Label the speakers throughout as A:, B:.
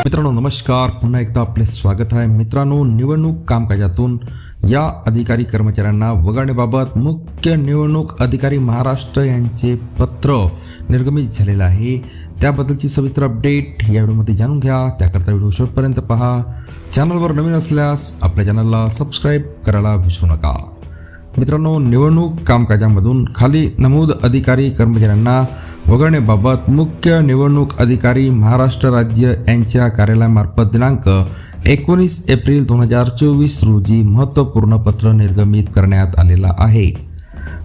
A: मित्रांनो नमस्कार. पुन्हा एकदा आपले स्वागत आहे. मित्रांनो निवडणूक कामकाजातून या अधिकारी कर्मचाऱ्यांना वगळण्याबाबत मुख्य निवडणूक अधिकारी महाराष्ट्र यांचे पत्र निर्गमित झालेलं आहे. त्याबद्दलची सविस्तर अपडेट या व्हिडिओमध्ये जाणून घ्या. त्याकरता व्हिडिओ शेवटपर्यंत पहा. चॅनलवर नवीन असल्यास आपल्या चॅनलला सबस्क्राईब करायला विसरू नका. मित्रांनो निवडणूक कामकाजामधून खाली नमूद अधिकारी कर्मचाऱ्यांना वगळण्याबाबत मुख्य निवडणूक अधिकारी महाराष्ट्र राज्य यांच्या कार्यालयामार्फत दिनांक एकोणीस एप्रिल दोन हजार चोवीस रोजी महत्त्वपूर्ण पत्र निर्गमित करण्यात आलेला आहे.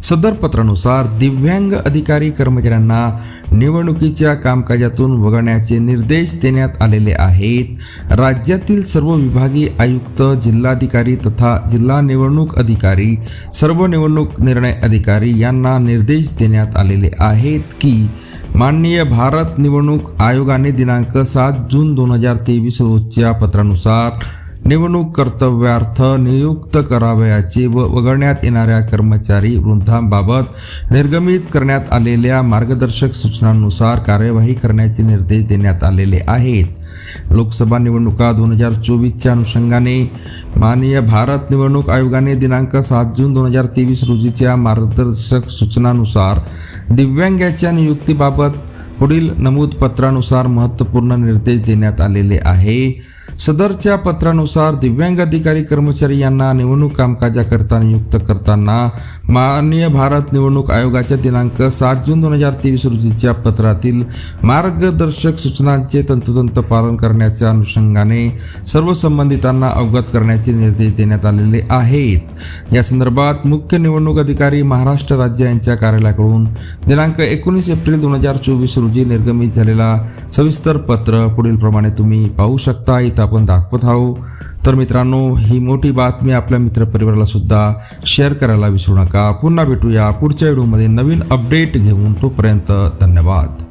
A: सदर पत्रानुसार दिव्यांग अधिकारी कर्मचाऱ्यांना निवडणुकीच्या कामकाजातून वगळण्याचे निर्देश देण्यात आलेले आहेत. राज्यातील सर्व विभागीय आयुक्त जिल्हाधिकारी तथा जिल्हा निवडणूक अधिकारी सर्व निवडणूक निर्णय अधिकारी यांना निर्देश देण्यात आलेले आहेत की माननीय भारत निवडणूक आयोगाने दिनांक सात जून दोन हजार तेवीस रोजच्या पत्रानुसार निवडणूक कर्तव्यार्थ नियुक्त करावयाचे व वगळण्यात येणाऱ्या कर्मचारी वृद्धांबाबत निर्गमित करण्यात आलेल्या मार्गदर्शक सूचनांनुसार कार्यवाही करण्याचे निर्देश देण्यात आलेले आहेत. लोकसभा निवडणुका दोन हजार चोवीसच्या अनुषंगाने माननीय भारत निवडणूक आयोगाने दिनांक सात जून दोन हजार तेवीस रोजीच्या मार्गदर्शक सूचनानुसार दिव्यांगाच्या नियुक्तीबाबत पुढील नमूद पत्रानुसार महत्त्वपूर्ण निर्देश देण्यात आलेले आहे. सदरच्या पत्रानुसार दिव्यांग अधिकारी कर्मचारी यांना निवडणूक कामकाजाकरता नियुक्त करताना माननीय भारत निवडणूक आयोगाच्या दिनांक सात जून दोन हजार तेवीस रोजीच्या पत्रातील मार्गदर्शक सूचनांचे तंतोतंत पालन करण्याच्या अनुषंगाने सर्व संबंधितांना अवगत करण्याचे निर्देश देण्यात आलेले आहेत. या संदर्भात मुख्य निवडणूक अधिकारी महाराष्ट्र राज्य यांच्या कार्यालयाकडून दिनांक एकोणीस एप्रिल दोन हजार चोवीस रोजी निर्गमित झालेला सविस्तर पत्र पुढील प्रमाणे तुम्ही पाहू शकता. इथं आपण दाखवत आहोत. तर मित्रांनो ही मोठी बातमी आपल्या मित्रपरिवाराला सुद्धा शेअर करायला विसरू नका. पुन्हा भेटूया पुढच्या व्हिडिओमध्ये नवीन अपडेट घेऊन. तोपर्यंत धन्यवाद.